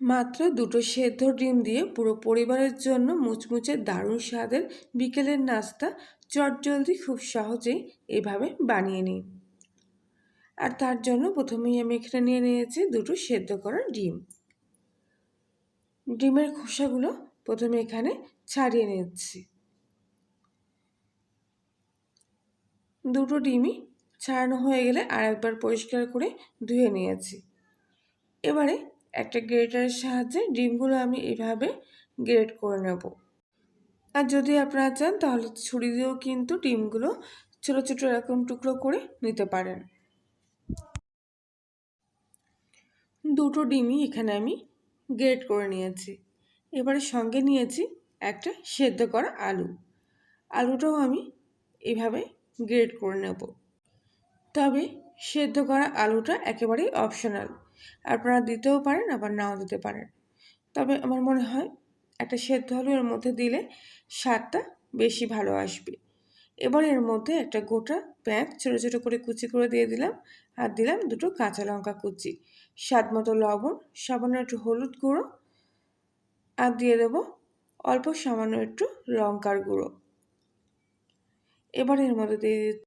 মাত্র দুটো সেদ্ধ ডিম দিয়ে পুরো পরিবারের জন্য মুচমুচে দারুণ স্বাদের বিকেলের নাস্তা চটজলদি খুব সহজেই এভাবে বানিয়ে নিই। আর তার জন্য প্রথমেই আমি এখানে নিয়ে নিয়েছি দুটো সেদ্ধ করা ডিম। ডিমের খোসাগুলো প্রথমে এখানে ছাড়িয়ে নিচ্ছি। দুটো ডিমই ছাড়ানো হয়ে গেলে আর একবার পরিষ্কার করে ধুয়ে নিয়েছি। এবারে একটা গ্রেটারের সাহায্যে ডিমগুলো আমি এভাবে গ্রেট করে নেব। আর যদি আপনারা চান, তাহলে ছুরি দিয়েও কিন্তু ডিমগুলো ছোটো ছোটো এরকম টুকরো করে নিতে পারেন। দুটো ডিমই এখানে আমি গ্রেট করে নিয়েছি। এবারে সঙ্গে নিয়েছি একটা সেদ্ধ করা আলু। আলুটাও আমি এভাবে গ্রেট করে নেব। তবে সেদ্ধ করা আলুটা একেবারেই অপশনাল। আপনারা দিতেও পারেন, আবার নাও দিতে পারেন। তবে আমার মনে হয় একটা সেদ্ধ আলু এর মধ্যে দিলে স্বাদটা বেশি ভালো আসবে। এবার এর মধ্যে একটা গোটা পেঁয়াজ ছোটো ছোটো করে কুচি করে দিয়ে দিলাম। আর দিলাম দুটো কাঁচা লঙ্কা কুচি। স্বাদ মতো লবণ, সামান্য একটু হলুদ গুঁড়ো। আর দিয়ে দেবো অল্প সামান্য একটু লঙ্কার গুঁড়ো। এবার এর মধ্যে দিয়ে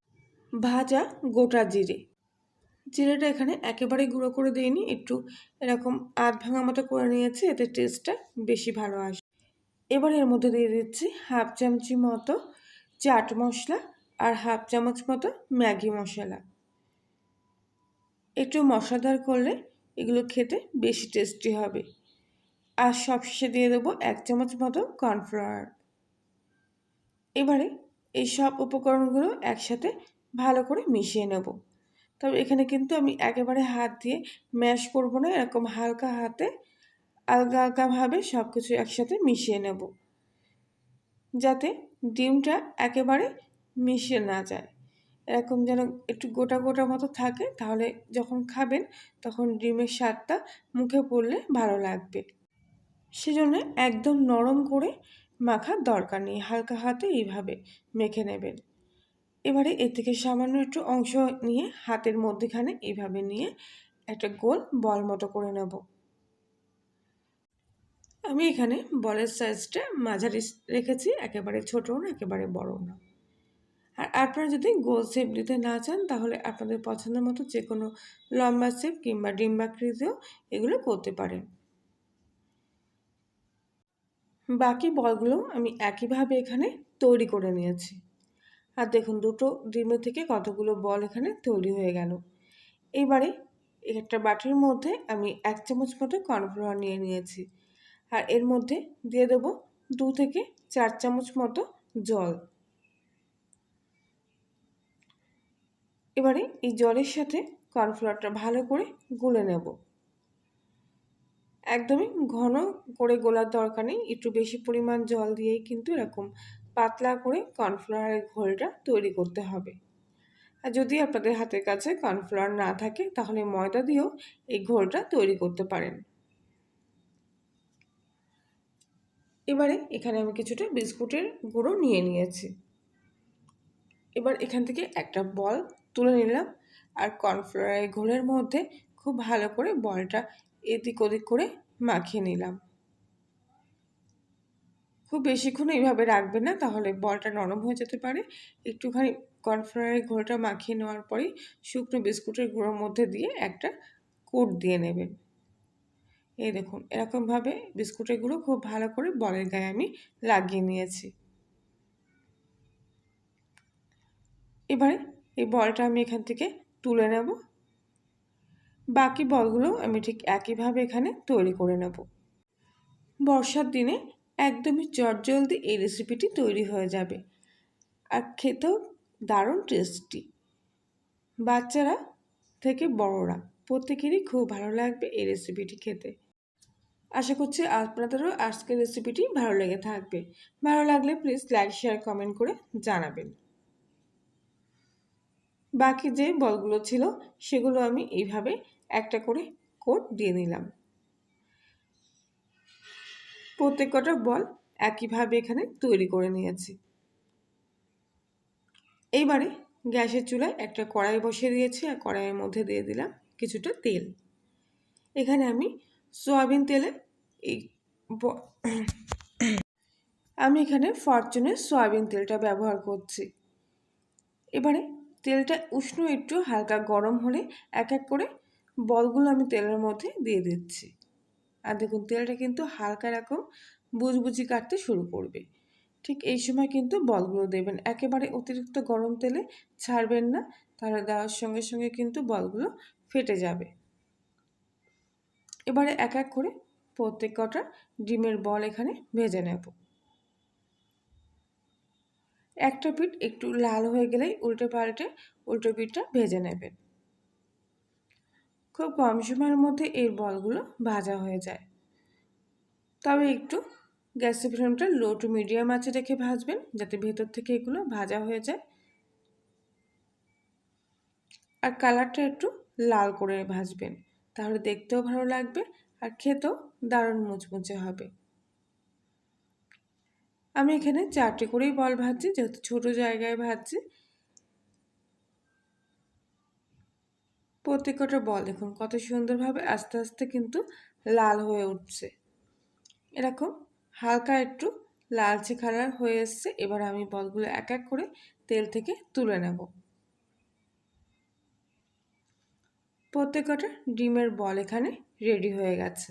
ভাজা গোটা জিরে। জিরেটা এখানে একেবারে গুঁড়ো করে দিইনি, একটু এরকম আধ ভাঙা মতো করে নিয়েছি, এতে টেস্টটা বেশি ভালো আসবে। এবার এর মধ্যে দিয়ে দিচ্ছি হাফ চামচি মতো চাট মশলা আর হাফ চামচ মতো ম্যাগি মশলা। একটু মশলাদার করলে এগুলো খেতে বেশি টেস্টি হবে। আর সবশেষে দিয়ে দেবো এক চামচ মতো কর্নফ্লাওয়ার এবারে এই সব উপকরণগুলো একসাথে ভালো করে মিশিয়ে নেব। তবে এখানে কিন্তু আমি একেবারে হাত দিয়ে ম্যাশ করব না, এরকম হালকা হাতে আলগা আলগাভাবে সব কিছু একসাথে মিশিয়ে নেব। যাতে ডিমটা একেবারে মিশে না যায়। এরকম যেন একটু গোটা গোটা মতো থাকে, তাহলে যখন খাবেন তখন ডিমের স্বাদটা মুখে পড়লে ভালো লাগবে। সেজন্য একদম নরম করে মাখার দরকার নেই, হালকা হাতে এইভাবে মেখে নেবেন। এবারে এর থেকে সামান্য একটু অংশ নিয়ে হাতের মধ্যেখানে এইভাবে নিয়ে একটা গোল বল মতো করে নেব। আমি এখানে বলের সাইজটা মাঝারি রেখেছি, একেবারে ছোটো না, একেবারে বড় না। আর আপনারা যদি গোল শেপ দিতে না চান, তাহলে আপনাদের পছন্দের মতো যে কোনো লম্বা শেপ কিংবা ডিম্বাকৃতিও এগুলো করতে পারেন। বাকি বলগুলো আমি একইভাবে এখানে তৈরি করে নিয়েছি। আর দেখুন, দুটো ডিমের থেকে কতগুলো বল এখানে তৈরি হয়ে গেল। এবারে একটা বাটির মধ্যে আমি এক চামচ মতো কর্নফ্লাওয়ার নিয়ে নিয়েছি। আর এর মধ্যে দিয়ে দেব দু থেকে চার চামচ মতো জল। এবারে এই জলের সাথে কর্নফ্লাওয়ারটা ভালো করে গুলে নেব। একদমই ঘন করে গোলার দরকার নেই, একটু বেশি পরিমাণ জল দিয়েই কিন্তু এরকম পাতলা করে কর্নফ্লাওয়ারের ঘোলটা তৈরি করতে হবে। আর যদি আপনাদের হাতের কাছে কর্নফ্লাওয়ার না থাকে, তাহলে ময়দা দিয়েও এই ঘোলটা তৈরি করতে পারেন। এবারে এখানে আমি কিছুটা বিস্কুটের গুঁড়ো নিয়ে নিয়েছি। এবার এখান থেকে একটা বল তুলে নিলাম আর কর্নফ্লাওয়ারের ঘোলের মধ্যে খুব ভালো করে বলটা এদিক ওদিক করে মাখিয়ে নিলাম। খুব বেশিক্ষণ এইভাবে রাখবেন না, তাহলে বলটা নরম হয়ে যেতে পারে। একটুখানি কর্নফ্লাওয়ারের ঘোলটা মাখিয়ে নেওয়ার পরেই শুকনো বিস্কুটের গুঁড়োর মধ্যে দিয়ে একটা কোট দিয়ে নেবেন। এই দেখুন, এরকমভাবে বিস্কুটের গুঁড়ো খুব ভালো করে বলের গায়ে আমি লাগিয়ে নিয়েছি। এবারে এই বলটা আমি এখান থেকে তুলে নেব। বাকি বলগুলো আমি ঠিক একইভাবে এখানে তৈরি করে নেব। বর্ষার দিনে একদমই চটজলদি এই রেসিপিটি তৈরি হয়ে যাবে। আর খেতেও দারুণ টেস্টি বাচ্চারা থেকে বড়রা, প্রত্যেকেরই খুব ভালো লাগবে এই রেসিপিটি খেতে। আশা করছি আপনাদেরও আজকের রেসিপিটি ভালো লেগে থাকবে। ভালো লাগলে প্লিজ লাইক শেয়ার কমেন্ট করে জানাবেন। বাকি যে বলগুলো ছিল, সেগুলো আমি এইভাবে একটা করে কোট দিয়ে নিলাম। প্রত্যেক কটা বল একইভাবে এখানে তৈরি করে নিয়েছি। এইবারে গ্যাসের চুলায় একটা কড়াই বসিয়ে দিয়েছি আর কড়াইয়ের মধ্যে দিয়ে দিলাম কিছুটা তেল। এখানে আমি সয়াবিন তেলে এই আমি এখানে ফরচুনের সয়াবিন তেলটা ব্যবহার করছি। এবারে তেলটা উষ্ণ একটু হালকা গরম হলে এক এক করে বলগুলো আমি তেলের মধ্যে দিয়ে দিচ্ছি। আর দেখুন, তেলটা কিন্তু হালকা এরকম বুজবুজি কাটতে শুরু করবে। ঠিক এই সময় কিন্তু বলগুলো দেবেন। একেবারে অতিরিক্ত গরম তেলে ছাড়বেন না, তাহলে দেওয়ার সঙ্গে সঙ্গে কিন্তু বলগুলো ফেটে যাবে। এবারে এক এক করে প্রত্যেক কটা ডিমের বল এখানে ভেজে নেব। একটা পিঠ একটু লাল হয়ে গেলেই উল্টে পাল্টে উল্টো পিঠটা ভেজে নেবেন। খুব কম সময়ের মধ্যে এই বলগুলো ভাজা হয়ে যায়। তবে একটু গ্যাসের ফ্লেমটা লো টু মিডিয়াম আছে রেখে ভাজবেন, যাতে ভেতর থেকে এগুলো ভাজা হয়ে যায়। আর কালারটা একটু লাল করে ভাজবেন, তাহলে দেখতেও ভালো লাগবে আর খেতেও দারুণ মুচমুচে হবে। আমি এখানে চারটে করেই বল ভাজছি, যেহেতু ছোটো জায়গায় ভাজছি প্রত্যেকটা বল দেখুন, কত সুন্দরভাবে আস্তে আস্তে কিন্তু লাল হয়ে উঠছে। এরকম হালকা একটু লালচে কালার হয়ে এসছে, এবার আমি বলগুলো এক এক করে তেল থেকে তুলে নেব। প্রত্যেকটা ডিমের বল এখানে রেডি হয়ে গেছে।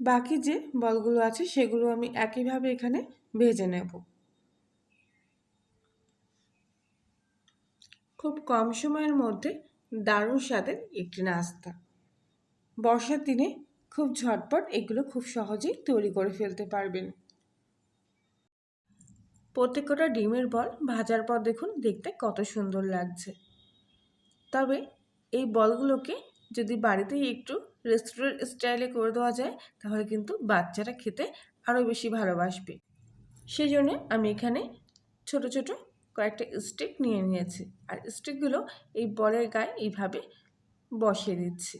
বাকি যে বলগুলো আছে, সেগুলো আমি একইভাবে এখানে ভেজে নেব। খুব কম সময়ের মধ্যে দারুণ স্বাদের একটি নাস্তা। বর্ষার দিনে খুব ঝটপট এগুলো খুব সহজেই তৈরি করে ফেলতে পারবেন। প্রত্যেকটা ডিমের বল ভাজার পর দেখুন দেখতে কত সুন্দর লাগছে। তবে এই বলগুলোকে যদি বাড়িতেই একটু রেস্টুরেন্ট স্টাইলে করে দেওয়া যায়, তাহলে কিন্তু বাচ্চারা খেতে আরও বেশি ভালোবাসবে। সেই জন্য আমি এখানে ছোট ছোট কয়েকটা স্টিক নিয়ে নিয়েছি। আর স্টিকগুলো এই বলের গায়ে এইভাবে বসিয়ে দিচ্ছি।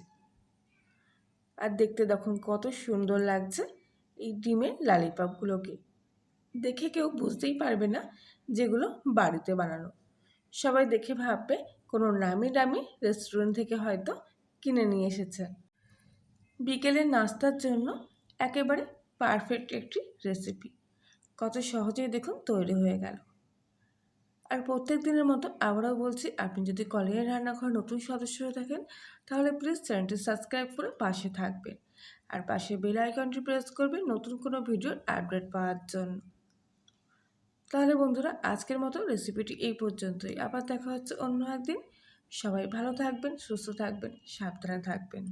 আর দেখতে দেখুন কত সুন্দর লাগছে এই ডিমের লালিপপগুলোকে দেখে কেউ বুঝতেই পারবে না যেগুলো বাড়িতে বানানো। সবাই দেখে ভাববে কোনো নামি দামি রেস্টুরেন্ট থেকে হয়তো কিনে নিয়ে এসেছে। বিকেলের নাস্তার জন্য একেবারে পারফেক্ট একটি রেসিপি কত সহজেই দেখুন তৈরি হয়ে গেল। আর প্রত্যেক দিনের মতো আবারও বলছি, আপনি যদি কলিয়ার রান্নাঘর নতুন সদস্য হয়ে থাকেন, তাহলে প্লিজ চ্যানেলটি সাবস্ক্রাইব করে পাশে থাকবেন। আর পাশে বেল আইকনটি প্রেস করবেন নতুন কোনো ভিডিওর আপডেট পাওয়ার জন্য। তাহলে বন্ধুরা, আজকের মতো রেসিপিটি এই পর্যন্তই। আবার দেখা হচ্ছে অন্য একদিন। সবাই ভালো থাকবেন, সুস্থ থাকবেন, সাবধানে থাকবেন।